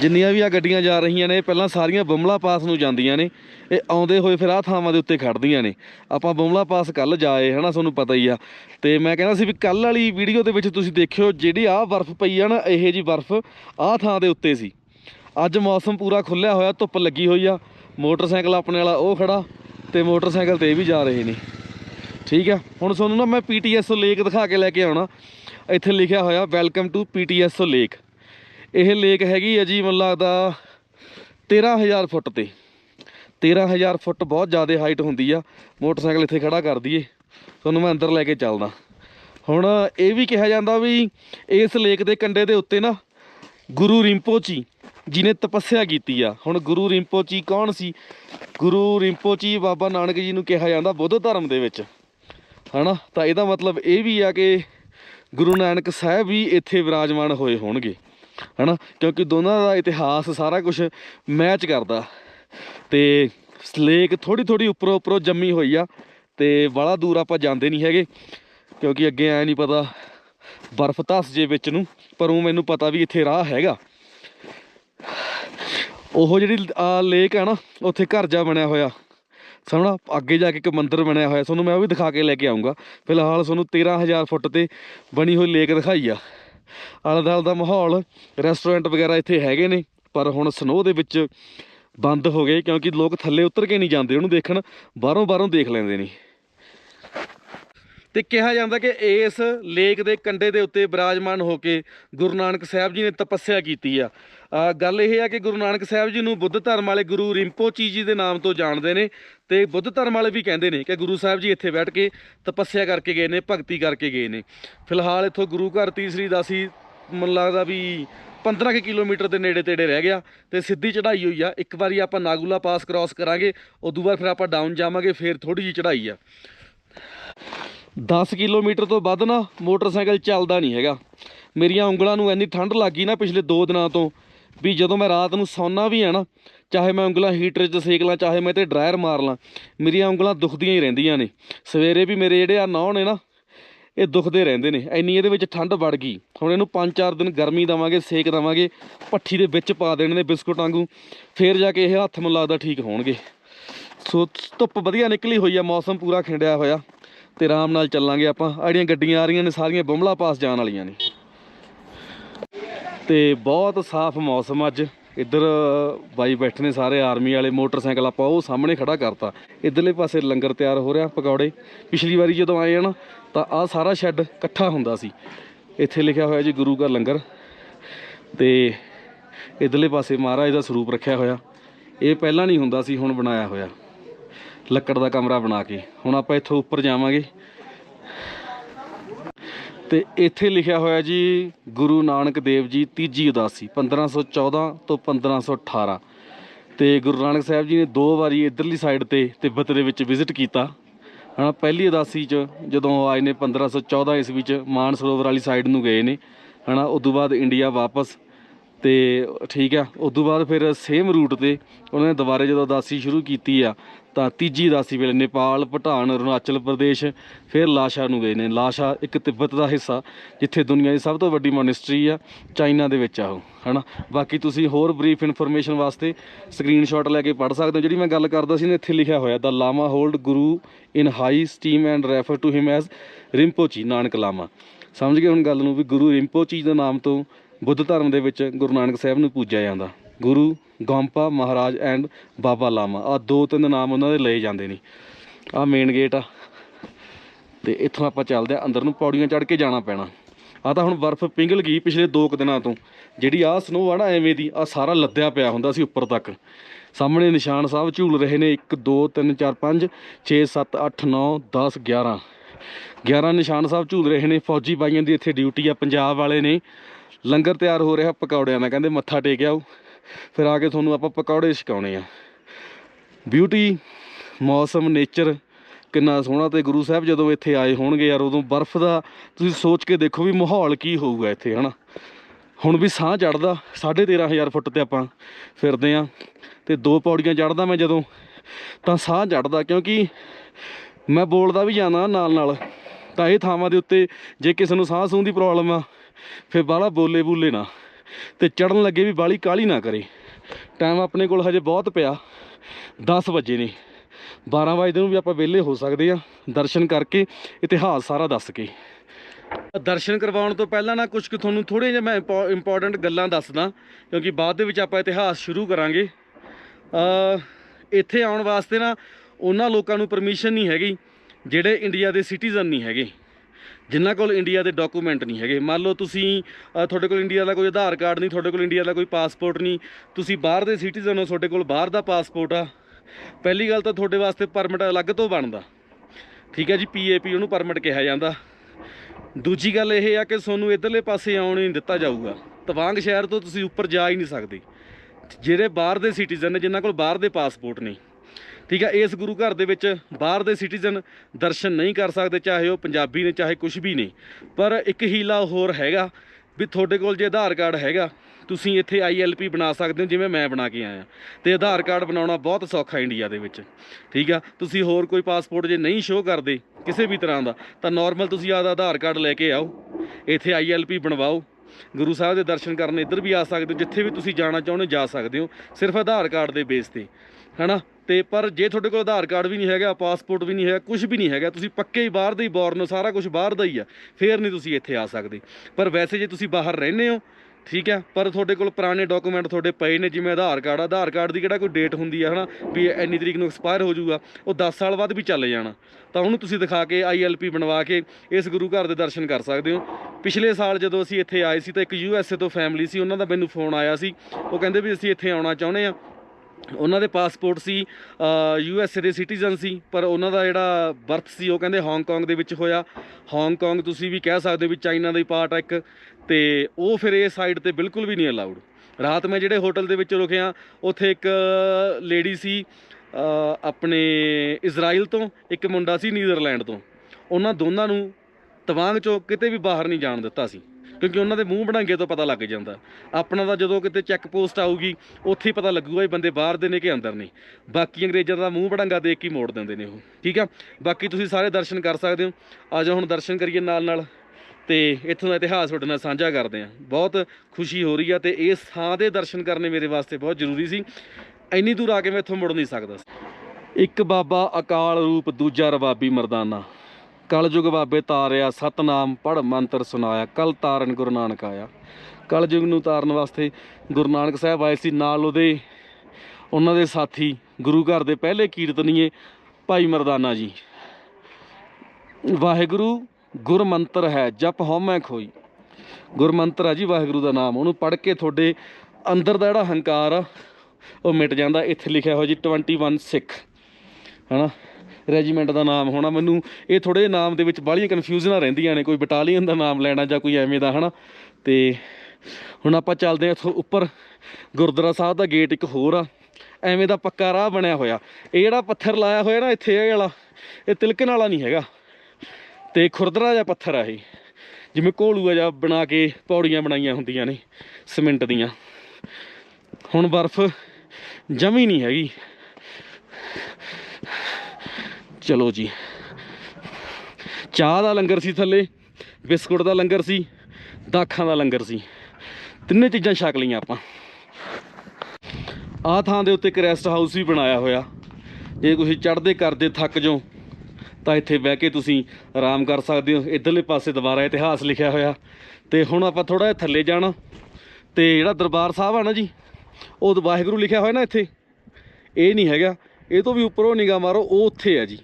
ਜਿੰਨੀਆਂ ਵੀ ਆ ਗੱਡੀਆਂ ਜਾ ਰਹੀਆਂ ਨੇ, ਪਹਿਲਾਂ ਸਾਰੀਆਂ ਬੁਮਲਾ ਪਾਸ ਨੂੰ ਜਾਂਦੀਆਂ ਨੇ। ਇਹ ਆਉਂਦੇ ਹੋਏ ਫਿਰ ਆਹ ਥਾਵਾਂ ਦੇ ਉੱਤੇ ਖੜਦੀਆਂ ਨੇ। ਆਪਾਂ ਬੁਮਲਾ ਪਾਸ ਕੱਲ ਜਾਏ, ਹਨਾ, ਤੁਹਾਨੂੰ ਪਤਾ ਹੀ ਆ। ਤੇ ਮੈਂ ਕਹਿੰਦਾ ਸੀ ਵੀ ਕੱਲ ਵਾਲੀ ਵੀਡੀਓ ਦੇ ਵਿੱਚ ਤੁਸੀਂ ਦੇਖਿਓ, ਜਿਹੜੀ ਆਹ ਬਰਫ਼ ਪਈ ਆ ਨਾ, ਇਹ ਜੀ ਬਰਫ਼ ਆਹ ਥਾਂ ਦੇ ਉੱਤੇ ਸੀ। ਅੱਜ ਮੌਸਮ ਪੂਰਾ ਖੁੱਲਿਆ ਹੋਇਆ, ਧੁੱਪ ਲੱਗੀ ਹੋਈ ਆ। ਮੋਟਰਸਾਈਕਲ ਆਪਣੇ ਵਾਲਾ ਉਹ ਖੜਾ, ਤੇ ਮੋਟਰਸਾਈਕਲ ਤੇ ਇਹ ਵੀ ਜਾ ਰਹੇ ਨੇ। ਠੀਕ ਆ? ਹੁਣ ਤੁਹਾਨੂੰ ਨਾ ਮੈਂ ਪੀਟੀਐਸਓ ਲੇਕ ਦਿਖਾ ਕੇ ਲੈ ਕੇ ਆਉਣਾ। ਇੱਥੇ ਲਿਖਿਆ ਹੋਇਆ ਵੈਲਕਮ ਟੂ ਪੀਟੀਐਸਓ ਲੇਕ ਇਹ ਲੇਕ ਹੈਗੀ ਆ ਜੀ, ਮੈਨੂੰ ਲੱਗਦਾ 13000 ਫੁੱਟ ਤੇ। 13000 ਫੁੱਟ ਬਹੁਤ ਜ਼ਿਆਦਾ ਹਾਈਟ ਹੁੰਦੀ ਆ। ਮੋਟਰਸਾਈਕਲ ਇੱਥੇ ਖੜਾ ਕਰ ਦਈਏ। ਤੁਹਾਨੂੰ ਮੈਂ ਅੰਦਰ ਲੈ ਕੇ ਚੱਲਦਾ। ਹੁਣ ਇਹ ਵੀ ਕਿਹਾ ਜਾਂਦਾ ਵੀ ਇਸ ਲੇਕ ਦੇ ਕੰਢੇ ਦੇ ਉੱਤੇ ਨਾ ਗੁਰੂ ਰਿੰਪੋਚੀ ਜਿਨੇ ਤਪੱਸਿਆ ਕੀਤੀ ਆ। ਹੁਣ ਗੁਰੂ ਰਿੰਪੋਚੀ ਕੌਣ ਸੀ? ਗੁਰੂ ਰਿੰਪੋਚੀ ਬਾਬਾ ਨਾਨਕ ਜੀ ਨੂੰ ਕਿਹਾ ਜਾਂਦਾ ਬੁੱਧ ਧਰਮ ਦੇ ਵਿੱਚ। ਹਨਾ? ਤਾਂ ਇਹਦਾ ਮਤਲਬ ਇਹ ਵੀ ਆ ਕਿ ਗੁਰੂ ਨਾਨਕ ਸਾਹਿਬ ਵੀ ਇੱਥੇ ਵਿਰਾਜਮਾਨ ਹੋਏ ਹੋਣਗੇ। ਹਨਾ? ਕਿਉਂਕਿ ਦੋਨਾਂ ਦਾ ਇਤਿਹਾਸ ਸਾਰਾ ਕੁਝ ਮੈਚ ਕਰਦਾ। ਤੇ ਲੇਕ ਥੋੜੀ ਥੋੜੀ ਉੱਪਰੋਂ ਉੱਪਰੋਂ ਜੰਮੀ ਹੋਈ ਆ ਤੇ ਬੜਾ ਦੂਰ ਆਪਾਂ ਜਾਂਦੇ ਨਹੀਂ ਹੈਗੇ, ਕਿਉਂਕਿ ਅੱਗੇ ਐ ਨਹੀਂ ਪਤਾ ਬਰਫ਼ ਧਸ ਜੇ ਵਿੱਚ ਨੂੰ, ਪਰ ਉਹ ਮੈਨੂੰ ਪਤਾ ਵੀ ਇੱਥੇ ਰਾਹ ਹੈਗਾ। ਉਹ ਜਿਹੜੀ ਲੇਕ ਹੈ ਨਾ, ਉੱਥੇ ਘਰ ਜਾ ਬਣਿਆ ਹੋਇਆ। ਸਾਹਮਣਾ ਅੱਗੇ ਜਾ ਕੇ ਇੱਕ ਮੰਦਿਰ ਬਣਿਆ ਹੋਇਆ, ਤੁਹਾਨੂੰ ਮੈਂ ਉਹ ਵੀ ਦਿਖਾ ਕੇ ਲੈ ਕੇ ਆਉਂਗਾ ਫਿਲਹਾਲ ਤੁਹਾਨੂੰ 13000 ਫੁੱਟ ਤੇ ਬਣੀ ਹੋਈ ਲੇਕ ਦਿਖਾਈ ਆ। ਆਲੇ ਦੁਆਲੇ ਦਾ ਮਾਹੌਲ ਰੈਸਟੋਰੈਂਟ ਵਗੈਰਾ ਇੱਥੇ ਹੈਗੇ ਨੇ, ਪਰ ਹੁਣ ਸਨੋ ਦੇ ਵਿੱਚ ਬੰਦ ਹੋ ਗਏ ਕਿਉਂਕਿ ਲੋਕ ਥੱਲੇ ਉਤਰ ਕੇ ਨਹੀਂ ਜਾਂਦੇ, ਉਹਨੂੰ ਦੇਖਣ ਬਾਹਰੋਂ ਬਾਹਰੋਂ ਦੇਖ ਲੈਂਦੇ ਨੇ। ਤੇ ਕਿਹਾ ਜਾਂਦਾ ਕਿ ਇਸ ਲੇਕ ਦੇ ਕੰਢੇ ਦੇ ਉੱਤੇ ਬਿਰਾਜਮਾਨ ਹੋ ਕੇ ਗੁਰੂ ਨਾਨਕ ਸਾਹਿਬ ਜੀ ਨੇ ਤਪੱਸਿਆ ਕੀਤੀ ਆ। ਗੱਲ ਇਹ ਆ ਕਿ ਗੁਰੂ ਨਾਨਕ ਸਾਹਿਬ ਜੀ ਨੂੰ ਬੁੱਧ ਧਰਮ ਵਾਲੇ ਗੁਰੂ ਰਿੰਪੋਚੀ ਜੀ ਦੇ ਨਾਮ ਤੋਂ ਜਾਣਦੇ ਨੇ ਤੇ ਬੁੱਧ ਧਰਮ ਵਾਲੇ ਵੀ ਕਹਿੰਦੇ ਨੇ ਕਿ ਗੁਰੂ ਸਾਹਿਬ ਜੀ ਇੱਥੇ ਬੈਠ ਕੇ ਤਪੱਸਿਆ ਕਰਕੇ ਗਏ ਨੇ, ਭਗਤੀ ਕਰਕੇ ਗਏ ਨੇ। ਫਿਲਹਾਲ ਇੱਥੋਂ ਗੁਰੂ ਘਰ ਤੀਸਰੀ ਦਾਸੀ ਮੈਨੂੰ ਲੱਗਦਾ ਵੀ 15 ਕੁ ਕਿਲੋਮੀਟਰ ਦੇ ਨੇੜੇ ਤੇੜੇ ਰਹਿ ਗਿਆ ਤੇ ਸਿੱਧੀ ਚੜ੍ਹਾਈ ਹੋਈ ਆ। ਇੱਕ ਵਾਰੀ ਆਪਾਂ ਨਾਗੂਲਾ ਪਾਸ ਕ੍ਰਾਸ ਕਰਾਂਗੇ, ਉਦੋਂ ਬਾਅਦ ਫਿਰ ਆਪਾਂ ਡਾਊਨ ਜਾਵਾਂਗੇ, ਫਿਰ ਥੋੜੀ ਜਿਹੀ ਚੜ੍ਹਾਈ ਆ। 10 ਕਿਲੋਮੀਟਰ ਤੋਂ ਵੱਧ ਨਾ ਮੋਟਰਸਾਈਕਲ ਚੱਲਦਾ ਨਹੀਂ ਹੈਗਾ। ਮੇਰੀਆਂ ਉਂਗਲਾਂ ਨੂੰ ਇੰਨੀ ਠੰਡ ਲੱਗ ਗਈ ਨਾ ਪਿਛਲੇ 2 ਦਿਨਾਂ ਤੋਂ ਵੀ ਜਦੋਂ ਮੈਂ ਰਾਤ ਨੂੰ ਸੌਣਾ ਵੀ ਆ ਨਾ, ਚਾਹੇ ਮੈਂ ਉਂਗਲਾਂ ਹੀਟਰ 'ਚ ਸੇਕ ਲਾਂ, ਚਾਹੇ ਮੈਂ ਤੇ ਡਰਾਇਰ ਮਾਰ ਲਾਂ, ਮੇਰੀਆਂ ਉਂਗਲਾਂ ਦੁਖਦੀਆਂ ਹੀ ਰਹਿੰਦੀਆਂ ਨੇ। ਸਵੇਰੇ ਵੀ ਮੇਰੇ ਜਿਹੜੇ ਆ ਨੌ ਨੇ ਨਾ ਇਹ ਦੁਖਦੇ ਰਹਿੰਦੇ ਨੇ। ਇੰਨੀ ਇਹਦੇ ਵਿੱਚ ਠੰਡ ਵੜ ਗਈ। ਹੁਣ ਇਹਨੂੰ 5-4 ਦਿਨ ਗਰਮੀ ਦਵਾਂਗੇ, ਸੇਕ ਦਵਾਂਗੇ ਪੱਠੀ ਦੇ ਵਿੱਚ ਪਾ ਦੇਣੇ ਨੇ ਬਿਸਕੁਟ ਵਾਂਗੂ। ਫੇਰ ਜਾ ਕੇ ਇਹ ਹੱਥ ਮੈਨੂੰ ਲੱਗਦਾ ਠੀਕ ਹੋਣਗੇ। ਸੋ ਧੁੱਪ ਵਧੀਆ ਨਿਕਲੀ ਹੋਈ ਆ, ਮੌਸਮ ਪੂਰਾ ਖਿੰਡਿਆ ਹੋਇਆ। ਤੇ ਆਰਾਮ ਨਾਲ ਚੱਲਾਂਗੇ ਆਪਾਂ। ਆਹ ਗੱਡੀਆਂ ਆ ਰਹੀਆਂ ਨੇ, ਸਾਰੀਆਂ ਬੰਬਲਾ ਪਾਸ ਜਾਣ ਵਾਲੀਆਂ ਨੇ। ਤੇ ਬਹੁਤ ਸਾਫ਼ ਮੌਸਮ ਅੱਜ। ਇੱਧਰ ਬਾਈ ਬੈਠੇ ਨੇ ਸਾਰੇ, ਆਰਮੀ ਵਾਲੇ, ਮੋਟਰਸਾਈਕਲ ਆਪਾਂ ਉਹ ਸਾਹਮਣੇ ਖੜਾ ਕਰਤਾ। ਇਧਰਲੇ ਪਾਸੇ ਲੰਗਰ ਤਿਆਰ ਹੋ ਰਿਹਾ, ਪਕੌੜੇ। ਪਿਛਲੀ ਵਾਰੀ ਜਦੋਂ ਆਏ ਆ ਨਾ ਤਾਂ ਆਹ ਸਾਰਾ ਸ਼ੈੱਡ ਇਕੱਠਾ ਹੁੰਦਾ ਸੀ। ਇੱਥੇ ਲਿਖਿਆ ਹੋਇਆ ਜੀ ਗੁਰੂ ਘਰ ਲੰਗਰ। ਤੇ ਇਧਰਲੇ ਪਾਸੇ ਮਹਾਰਾਜ ਦਾ ਸਰੂਪ ਰੱਖਿਆ ਹੋਇਆ। ਇਹ ਪਹਿਲਾਂ ਨਹੀਂ ਹੁੰਦਾ ਸੀ, ਹੁਣ ਬਣਾਇਆ ਹੋਇਆ। ਲੱਕੜ ਦਾ ਕਮਰਾ ਬਣਾ ਕੇ। ਹੁਣ ਆਪਾਂ ਇੱਥੋਂ ਉੱਪਰ ਜਾਵਾਂਗੇ। ਤੇ ਇੱਥੇ ਲਿਖਿਆ ਹੋਇਆ ਜੀ ਗੁਰੂ ਨਾਨਕ ਦੇਵ ਜੀ ਤੀਜੀ ਉਦਾਸੀ 1514 ਤੋਂ 1518 ਤੇ ਗੁਰੂ ਨਾਨਕ ਸਾਹਿਬ ਜੀ ਨੇ ਦੋ ਵਾਰੀ ਇਧਰਲੀ ਸਾਈਡ ਤੇ ਤਿੱਬਤ ਦੇ ਵਿੱਚ ਵਿਜ਼ਿਟ ਕੀਤਾ। ਹਨਾ, ਪਹਿਲੀ ਉਦਾਸੀ 'ਚ ਜਦੋਂ ਉਹ ਆਏ ਨੇ 1514 ਈਸਵੀ 'ਚ ਮਾਨ ਸਰੋਵਰ ਵਾਲੀ ਸਾਈਡ ਨੂੰ ਗਏ ਨੇ, ਹਨਾ ਉਸ ਤੋਂ ਬਾਅਦ ਇੰਡੀਆ ਵਾਪਸ ਤੇ ਠੀਕ ਆ ਉਸ ਤੋਂ ਬਾਅਦ ਫਿਰ ਸੇਮ ਰੂਟ ਤੇ ਉਹਨਾਂ ਨੇ ਦੁਬਾਰੇ ਜਦੋਂ ਉਦਾਸੀ ਸ਼ੁਰੂ ਕੀਤੀ ਆ, ਤਾਂ ਤੀਜੀ ਉਦਾਸੀ ਵੇਲੇ ਨੇਪਾਲ, ਭੂਟਾਨ, ਅਰੁਣਾਚਲ ਪ੍ਰਦੇਸ਼, ਫਿਰ ਲਾਸ਼ਾ ਨੂੰ ਗਏ ਨੇ। ਲਾਸ਼ਾ ਇੱਕ ਤਿੱਬਤ ਦਾ ਹਿੱਸਾ, ਜਿੱਥੇ ਦੁਨੀਆ ਦੀ ਸਭ ਤੋਂ ਵੱਡੀ ਮੋਨਿਸਟਰੀ ਆ, ਚਾਈਨਾ ਦੇ ਵਿੱਚ ਆ ਉਹ, ਹਨਾ? ਬਾਕੀ ਤੁਸੀਂ ਹੋਰ ਬਰੀਫ ਇਨਫੋਰਮੇਸ਼ਨ ਵਾਸਤੇ ਸਕਰੀਨਸ਼ਾਟ ਲੈ ਕੇ ਪੜ੍ਹ ਸਕਦੇ ਹੋ। ਜਿਹੜੀ ਮੈਂ ਗੱਲ ਕਰਦਾ ਸੀ ਨੇ, ਇੱਥੇ ਲਿਖਿਆ ਹੋਇਆ ਦਾ lama hold Guru in high esteem and refer to him as Rinpoche Nanak lama. ਸਮਝ ਗਏ ਹੁਣ ਗੱਲ ਨੂੰ ਵੀ? ਗੁਰੂ ਰਿੰਪੋਚੀ ਦੇ ਨਾਮ ਤੋਂ ਬੁੱਧ ਧਰਮ ਦੇ ਵਿੱਚ ਗੁਰੂ ਨਾਨਕ ਸਾਹਿਬ ਨੂੰ ਪੂਜਿਆ ਜਾਂਦਾ। ਗੁਰੂ ਗੋਂਪਾ, ਮਹਾਰਾਜ ਐਂਡ ਬਾਬਾ ਲਾਮਾ ਆ ਦੋ ਤਿੰਨ ਨਾਮ ਉਹਨਾਂ ਦੇ ਲਏ ਜਾਂਦੇ ਨੇ। ਆ ਮੇਨ ਗੇਟ ਆ। ਤੇ ਇੱਥੋਂ ਆਪਾਂ ਚੱਲਦੇ ਆ ਅੰਦਰ ਨੂੰ ਪੌੜੀਆਂ ਚੜ੍ਹ ਕੇ ਜਾਣਾ ਪੈਣਾ। ਆ ਤਾਂ ਹੁਣ ਬਰਫ਼ ਪਿੰਗਲ ਗਈ ਪਿਛਲੇ 2 ਕੁ ਦਿਨਾਂ ਤੋਂ। ਜਿਹੜੀ ਆ ਸਨੋ ਆ ਨਾ, ਐਵੇਂ ਦੀ ਆ ਸਾਰਾ ਲੱਦਿਆ ਪਿਆ ਹੁੰਦਾ ਸੀ ਉੱਪਰ ਤੱਕ। ਸਾਹਮਣੇ ਨਿਸ਼ਾਨ ਸਾਹਿਬ ਝੂਲ ਰਹੇ ਨੇ। 1 2 3 4 5 6 7 8 9 10 11 11 ਨਿਸ਼ਾਨ ਸਾਹਿਬ ਝੂਲ ਰਹੇ ਨੇ। ਫੌਜੀ ਬਾਈਆਂ ਦੀ ਇੱਥੇ ਡਿਊਟੀ ਆ, ਪੰਜਾਬ ਵਾਲੇ ਨੇ। ਲੰਗਰ ਤਿਆਰ ਹੋ ਰਿਹਾ ਪਕੌੜਿਆਂ ਦਾ, ਕਹਿੰਦੇ ਮੱਥਾ ਟੇਕ ਆਓ। ਫਿਰ ਆ ਕੇ ਤੁਹਾਨੂੰ ਆਪਾਂ ਪਕੌੜੇ ਛਕਾਉਣੇ ਆ। ਬਿਊਟੀ ਮੌਸਮ ਨੇਚਰ ਕਿੰਨਾ ਸੋਹਣਾ ਤੇ ਗੁਰੂ ਸਾਹਿਬ ਜਦੋਂ ਇੱਥੇ ਆਏ ਹੋਣਗੇ ਯਾਰ, ਉਦੋਂ ਬਰਫ਼ ਦਾ ਤੁਸੀਂ ਸੋਚ ਕੇ ਦੇਖੋ ਵੀ ਮਾਹੌਲ ਕੀ ਹੋਊਗਾ ਇੱਥੇ, ਹਨਾ। ਹੁਣ ਵੀ ਸਾਹ ਚੜਦਾ 13500 ਫੁੱਟ ਤੇ ਆਪਾਂ ਫਿਰਦੇ ਆ ਤੇ ਦੋ ਪੌੜੀਆਂ ਚੜਦਾ ਮੈਂ ਜਦੋਂ, ਤਾਂ ਸਾਹ ਚੜਦਾ ਕਿਉਂਕਿ ਮੈਂ ਬੋਲਦਾ ਵੀ ਜਾਂਦਾ ਨਾਲ ਨਾਲ ਤਾਂ ਇਹ ਥਾਵਾਂ ਦੇ ਉੱਤੇ ਜੇ ਕਿਸੇ ਨੂੰ ਸਾਹ ਸੂਹ ਦੀ ਪ੍ਰੋਬਲਮ ਆ ਫਿਰ ਬਾਹਲਾ ਬੋਲੇ ਬੂਲੇ ਨਾ ਤੇ ਚੜਨ ਲੱਗੇ ਵੀ ਬਾਲੀ ਕਾਲੀ ਨਾ ਕਰੇ। ਟਾਈਮ ਆਪਣੇ ਕੋਲ ਹਜੇ ਬਹੁਤ ਪਿਆ। 10 ਵਜੇ ਨੇ। 12 ਵਜੇ ਨੂੰ ਵੀ ਆਪਾਂ ਵਿਹਲੇ ਹੋ ਸਕਦੇ ਆ ਦਰਸ਼ਨ ਕਰਕੇ ਇਤਿਹਾਸ ਸਾਰਾ ਦੱਸ ਕੇ। ਦਰਸ਼ਨ ਕਰਵਾਉਣ ਤੋਂ ਪਹਿਲਾਂ ਨਾ ਕੁਝ ਕੁ ਤੁਹਾਨੂੰ ਥੋੜੇ ਜਿਹਾ ਮੈਂ ਇੰਪੋਰਟੈਂਟ ਗੱਲਾਂ ਦੱਸਦਾ, ਕਿਉਂਕਿ ਬਾਅਦ ਦੇ ਵਿੱਚ ਆਪਾਂ ਇਤਿਹਾਸ ਸ਼ੁਰੂ ਕਰਾਂਗੇ। ਇੱਥੇ ਆਉਣ ਵਾਸਤੇ ਨਾ ਉਹਨਾਂ ਲੋਕਾਂ ਨੂੰ ਪਰਮਿਸ਼ਨ ਨਹੀਂ ਹੈਗੀ, ਜਿਹੜੇ ਇੰਡੀਆ ਦੇ ਸਿਟੀਜ਼ਨ ਨਹੀਂ ਹੈਗੇ। ਜਿਨ੍ਹਾਂ ਕੋਲ ਇੰਡੀਆ ਦੇ ਡਾਕੂਮੈਂਟ ਨਹੀਂ ਹੈਗੇ। ਮੰਨ ਲਓ ਤੁਸੀਂ ਤੁਹਾਡੇ ਕੋਲ ਇੰਡੀਆ ਦਾ ਕੋਈ ਆਧਾਰ ਕਾਰਡ ਨਹੀਂ, ਤੁਹਾਡੇ ਕੋਲ ਇੰਡੀਆ ਦਾ ਕੋਈ ਪਾਸਪੋਰਟ ਨਹੀਂ, ਤੁਸੀਂ ਬਾਹਰ ਦੇ ਸਿਟੀਜ਼ਨ ਹੋ, ਤੁਹਾਡੇ ਕੋਲ ਬਾਹਰ ਦਾ ਪਾਸਪੋਰਟ ਆ। ਪਹਿਲੀ ਗੱਲ ਤਾਂ ਤੁਹਾਡੇ ਵਾਸਤੇ ਪਰਮਿਟ ਅਲੱਗ ਤੋਂ ਬਣਦਾ। ਠੀਕ ਹੈ ਜੀ ਪੀਏਪੀ ਉਹਨੂੰ ਪਰਮਿਟ ਕਿਹਾ ਜਾਂਦਾ। ਦੂਜੀ ਗੱਲ ਇਹ ਆ ਕਿ ਤੁਹਾਨੂੰ ਇਧਰਲੇ ਪਾਸੇ ਆਉਣ ਨਹੀਂ ਦਿੱਤਾ ਜਾਊਗਾ। ਤਵਾਂਗ ਸ਼ਹਿਰ ਤੋਂ ਤੁਸੀਂ ਉੱਪਰ ਜਾ ਹੀ ਨਹੀਂ ਸਕਦੇ। ਜਿਹੜੇ ਬਾਹਰ ਦੇ ਸਿਟੀਜ਼ਨ ਨੇ, ਜਿਨ੍ਹਾਂ ਕੋਲ ਬਾਹਰ ਦੇ ਪਾਸਪੋਰਟ ਨਹੀਂ ਠੀਕ ਆ, ਇਸ ਗੁਰੂ ਘਰ ਦੇ ਵਿੱਚ ਬਾਹਰ ਦੇ ਸਿਟੀਜ਼ਨ ਦਰਸ਼ਨ ਨਹੀਂ ਕਰ ਸਕਦੇ, ਚਾਹੇ ਉਹ ਪੰਜਾਬੀ ਨੇ, ਚਾਹੇ ਕੁਝ ਵੀ ਨੇ। ਪਰ ਇੱਕ ਹੀਲਾ ਹੋਰ ਹੈਗਾ ਵੀ ਤੁਹਾਡੇ ਕੋਲ ਜੇ ਆਧਾਰ ਕਾਰਡ ਹੈਗਾ, ਤੁਸੀਂ ਇੱਥੇ ਆਈਐਲਪੀ ਬਣਾ ਸਕਦੇ ਹੋ, ਜਿਵੇਂ ਮੈਂ ਬਣਾ ਕੇ ਆਇਆ। ਤੇ ਆਧਾਰ ਕਾਰਡ ਬਣਾਉਣਾ ਬਹੁਤ ਸੌਖਾ ਇੰਡੀਆ ਦੇ ਵਿੱਚ। ਠੀਕ ਆ, ਤੁਸੀਂ ਹੋਰ ਕੋਈ ਪਾਸਪੋਰਟ ਜੇ ਨਹੀਂ ਸ਼ੋਅ ਕਰਦੇ, ਕਿਸੇ ਵੀ ਤਰ੍ਹਾਂ ਦਾ, ਤਾਂ ਨਾਰਮਲ ਤੁਸੀਂ ਆਦਾ ਆਧਾਰ ਕਾਰਡ ਲੈ ਕੇ ਆਓ। ਇੱਥੇ ਆਈਐਲਪੀ ਬਣਵਾਓ। ਗੁਰੂ ਸਾਹਿਬ ਦੇ ਦਰਸ਼ਨ ਕਰਨ ਇੱਧਰ ਵੀ ਆ ਸਕਦੇ ਹੋ, ਜਿੱਥੇ ਵੀ ਤੁਸੀਂ ਜਾਣਾ ਚਾਹੁੰਦੇ ਹੋ, ਜਾ ਸਕਦੇ ਹੋ, ਸਿਰਫ ਆਧਾਰ ਕਾਰਡ ਦੇ ਬੇਸ ਤੇ। ਹਨਾ? ਤੇ ਪਰ ਜੇ ਤੁਹਾਡੇ ਕੋਲ ਆਧਾਰ ਕਾਰਡ ਵੀ ਨਹੀਂ ਹੈਗਾ, ਪਾਸਪੋਰਟ ਵੀ ਨਹੀਂ ਹੈਗਾ ਕੁਝ ਵੀ ਨਹੀਂ ਹੈਗਾ, ਤੁਸੀਂ ਪੱਕੇ ਹੀ ਬਾਹਰ ਦੇ ਹੀ ਬੋਰਨ ਹੋ, ਸਾਰਾ ਕੁਝ ਬਾਹਰ ਦਾ ਹੀ ਆ। ਫੇਰ ਨਹੀਂ ਤੁਸੀਂ ਇੱਥੇ ਆ ਸਕਦੇ। ਪਰ ਵੈਸੇ ਜੇ ਤੁਸੀਂ ਬਾਹਰ ਰਹਿੰਦੇ ਹੋ, ਠੀਕ ਹੈ, ਪਰ ਤੁਹਾਡੇ ਕੋਲ ਪੁਰਾਣੇ ਡਾਕੂਮੈਂਟ ਤੁਹਾਡੇ ਪਏ ਨੇ, ਜਿਵੇਂ ਆਧਾਰ ਕਾਰਡ ਆਧਾਰ ਕਾਰਡ ਦੀ ਕਿਹੜਾ ਕੋਈ ਡੇਟ ਹੁੰਦੀ ਹੈ ਹਨਾ, ਵੀ ਇੰਨੀ ਤਰੀਕ ਨੂੰ ਐਕਸਪਾਇਰ ਹੋ ਜਾਊਗਾ, ਉਹ 10 ਸਾਲ ਬਾਅਦ ਵੀ ਚੱਲ ਜਾਣਾ। ਤਾਂ ਉਹਨੂੰ ਤੁਸੀਂ ਦਿਖਾ ਕੇ ਆਈਐਲਪੀ ਬਣਵਾ ਕੇ ਇਸ ਗੁਰੂ ਘਰ ਦੇ ਦਰਸ਼ਨ ਕਰ ਸਕਦੇ ਹੋ। ਪਿਛਲੇ ਸਾਲ ਜਦੋਂ ਅਸੀਂ ਇੱਥੇ ਆਏ ਸੀ, ਤਾਂ ਇੱਕ ਯੂਐਸਏ ਤੋਂ ਫੈਮਿਲੀ ਸੀ, ਉਹਨਾਂ ਦਾ ਮੈਨੂੰ ਫੋਨ ਆਇਆ ਸੀ। ਉਹ ਕਹਿੰਦੇ ਵੀ ਅਸੀਂ ਇੱਥੇ ਆਉਣਾ ਚਾਹੁੰਦੇ ਆ ਉਹਨਾਂ ਦੇ ਪਾਸਪੋਰਟ ਸੀ ਯੂ ਐਸ ਏ ਦੇ ਸਿਟੀਜ਼ਨ ਸੀ, ਪਰ ਉਹਨਾਂ ਦਾ ਜਿਹੜਾ ਬਰਥ ਸੀ, ਉਹ ਕਹਿੰਦੇ ਹਾਂਗਕਾਂਗ ਦੇ ਵਿੱਚ ਹੋਇਆ। ਹਾਂਗਕਾਂਗ ਤੁਸੀਂ ਵੀ ਕਹਿ ਸਕਦੇ ਹੋ ਵੀ ਚਾਈਨਾ ਦਾ ਹੀ ਪਾਰਟ ਆ ਇੱਕ। ਤੇ ਉਹ ਫਿਰ ਇਹ ਸਾਈਡ ਤੇ ਬਿਲਕੁਲ ਵੀ ਨਹੀਂ ਅਲਾਉਡ ਰਾਤ ਮੈਂ ਜਿਹੜੇ ਹੋਟਲ ਦੇ ਵਿੱਚ ਰੁਕਿਆ, ਉੱਥੇ ਇੱਕ ਲੇਡੀ ਸੀ ਆਪਣੇ ਇਜ਼ਰਾਈਲ ਤੋਂ, ਇੱਕ ਮੁੰਡਾ ਸੀ ਨੀਦਰਲੈਂਡ ਤੋਂ। ਉਹਨਾਂ ਦੋਨਾਂ ਨੂੰ ਤਵਾਂਗ ਚੋਂ ਕਿਤੇ ਵੀ ਬਾਹਰ ਨਹੀਂ ਜਾਣ ਦਿੱਤਾ ਸੀ। ਕਿਉਂਕਿ ਉਹਨਾਂ ਦੇ ਮੂੰਹ ਬਣਾਂਗੇ ਤੋਂ ਪਤਾ ਲੱਗ ਜਾਂਦਾ। ਆਪਣਾ ਤਾਂ ਜਦੋਂ ਕਿਤੇ ਚੈੱਕ ਪੋਸਟ ਆਊਗੀ, ਉੱਥੇ ਹੀ ਪਤਾ ਲੱਗੂਗਾ ਇਹ ਬੰਦੇ ਬਾਹਰ ਦੇ ਨੇ ਕਿ ਅੰਦਰ ਨੇ। ਬਾਕੀ ਅੰਗਰੇਜ਼ਾਂ ਦਾ ਮੂੰਹ ਬਣਾਂਗਾ ਦੇਖ ਕੇ ਹੀ ਮੋੜ ਦਿੰਦੇ ਨੇ ਉਹ। ਠੀਕ ਆ? ਬਾਕੀ ਤੁਸੀਂ ਸਾਰੇ ਦਰਸ਼ਨ ਕਰ ਸਕਦੇ ਹੋ। ਆ ਜਾਓ ਹੁਣ ਦਰਸ਼ਨ ਕਰੀਏ ਨਾਲ ਨਾਲ। ਤੇ ਇੱਥੋਂ ਦਾ ਇਤਿਹਾਸ ਤੁਹਾਡੇ ਨਾਲ ਸਾਂਝਾ ਕਰਦੇ ਆ ਬਹੁਤ ਖੁਸ਼ੀ ਹੋ ਰਹੀ ਆ ਤੇ ਇਹ ਥਾਂ ਦੇ ਦਰਸ਼ਨ ਕਰਨੇ ਮੇਰੇ ਵਾਸਤੇ ਬਹੁਤ ਜ਼ਰੂਰੀ ਸੀ। ਇੰਨੀ ਦੂਰ ਆ ਕੇ ਮੈਂ ਇੱਥੋਂ ਮੁੜ ਨਹੀਂ ਸਕਦਾ। ਇੱਕ ਬਾਬਾ ਅਕਾਲ ਰੂਪ, ਦੂਜਾ ਰਬਾਬੀ ਮਰਦਾਨਾ। ਕਲਯੁਗ ਬਾਬੇ ਤਾਰਿਆ, ਸਤਨਾਮ ਪੜ ਮੰਤਰ ਸੁਨਾਇਆ ਕਲ ਤਾਰਨ ਗੁਰੂ ਨਾਨਕ ਆਇਆ। ਕਲਯੁਗ ਨੂੰ ਤਾਰਨ ਵਾਸਤੇ ਗੁਰੂ ਨਾਨਕ ਸਾਹਿਬ ਆਏ ਸੀ ਨਾਲ ਉਹਦੇ, ਉਹਨਾਂ ਦੇ ਸਾਥੀ, ਗੁਰੂ ਘਰ ਦੇ ਪਹਿਲੇ ਕੀਰਤਨੀਏ ਭਾਈ ਮਰਦਾਨਾ ਜੀ। ਵਾਹਿਗੁਰੂ, ਗੁਰਮੰਤਰ ਹੈ, ਜਪ ਹਉਮੈ ਖੋਈ। ਗੁਰਮੰਤਰ ਆ ਜੀ ਵਾਹਿਗੁਰੂ ਦਾ ਨਾਮ, ਉਹਨੂੰ ਪੜ੍ਹ ਕੇ ਤੁਹਾਡੇ ਅੰਦਰ ਦਾ ਜਿਹੜਾ ਹੰਕਾਰ ਆ, ਉਹ ਮਿਟ ਜਾਂਦਾ। ਇੱਥੇ ਲਿਖਿਆ ਹੋਇਆ ਜੀ 21 ਸਿੱਖ। ਹਨਾ? ਰੈਜੀਮੈਂਟ ਦਾ ਨਾਮ ਹੋਣਾ। ਮੈਨੂੰ ਇਹ ਥੋੜੇ ਨਾਮ ਦੇ ਵਿੱਚ ਬਾਹਲੀਆਂ ਕਨਫਿਊਜ਼ਨਾਂ ਰਹਿੰਦੀਆਂ ਨੇ, ਕੋਈ ਬਟਾਲੀਅਨ ਦਾ ਨਾਮ ਲੈਣਾ ਜਾਂ ਕੋਈ ਐਵੇਂ ਦਾ, ਹਨਾ? ਤੇ ਹੁਣ ਆਪਾਂ ਚੱਲਦੇ ਹਾਂ ਇੱਥੋਂ ਉੱਪਰ। ਗੁਰਦੁਆਰਾ ਸਾਹਿਬ ਦਾ ਗੇਟ ਇੱਕ ਹੋਰ ਆ। ਐਵੇਂ ਦਾ ਪੱਕਾ ਰਾਹ ਬਣਿਆ ਹੋਇਆ। ਇਹ ਜਿਹੜਾ ਪੱਥਰ ਲਾਇਆ ਹੋਇਆ ਨਾ ਇੱਥੇ, ਇਹ ਵਾਲਾ, ਇਹ ਤਿਲਕਣ ਵਾਲਾ ਨਹੀਂ ਹੈਗਾ। ਤੇ ਖੁਰਦਰਾ ਜਿਹਾ ਪੱਥਰ ਆ ਇਹ। ਜਿਵੇਂ ਕੋਲੂਆ ਜਿਹਾ ਬਣਾ ਕੇ ਪੌੜੀਆਂ ਬਣਾਈਆਂ ਹੁੰਦੀਆਂ ਨੇ, ਸਿਮੈਂਟ ਦੀਆਂ। ਹੁਣ ਬਰਫ਼ ਜਮੀ ਨਹੀਂ ਹੈਗੀ। ਚਲੋ ਜੀ। ਚਾਹ ਦਾ ਲੰਗਰ ਸੀ ਥੱਲੇ, ਬਿਸਕੁਟ ਦਾ ਲੰਗਰ ਸੀ, ਦਾਖਾਂ ਦਾ ਲੰਗਰ ਸੀ। ਤਿੰਨੇ ਚੀਜ਼ਾਂ ਛਕ ਲਈਆਂ ਆਪਾਂ। ਆਹ ਥਾਂ ਦੇ ਉੱਤੇ ਇੱਕ ਰੈਸਟ ਹਾਊਸ ਵੀ ਬਣਾਇਆ ਹੋਇਆ। ਜੇ ਤੁਸੀਂ ਚੜ੍ਹਦੇ ਕਰਦੇ ਥੱਕ ਜਾਓ, ਤਾਂ ਇੱਥੇ ਬਹਿ ਕੇ ਤੁਸੀਂ ਆਰਾਮ ਕਰ ਸਕਦੇ ਹੋ। ਇਧਰਲੇ ਪਾਸੇ ਦੁਬਾਰਾ ਇਤਿਹਾਸ ਲਿਖਿਆ ਹੋਇਆ। ਤੇ ਹੁਣ ਆਪਾਂ ਥੋੜਾ ਜਿਹਾ ਥੱਲੇ ਜਾਣਾ। ਤੇ ਜਿਹੜਾ ਦਰਬਾਰ ਸਾਹਿਬ ਆ ਨਾ ਜੀ, ਉਹ ਵਾਹਿਗੁਰੂ ਲਿਖਿਆ ਹੋਇਆ ਨਾ ਇੱਥੇ। ਇਹ ਨਹੀਂ ਹੈਗਾ। ਇਹ ਤੋਂ ਵੀ ਉੱਪਰੋਂ ਨਿਗਾਹ ਮਾਰੋ, ਉਹ ਉੱਥੇ ਆ ਜੀ।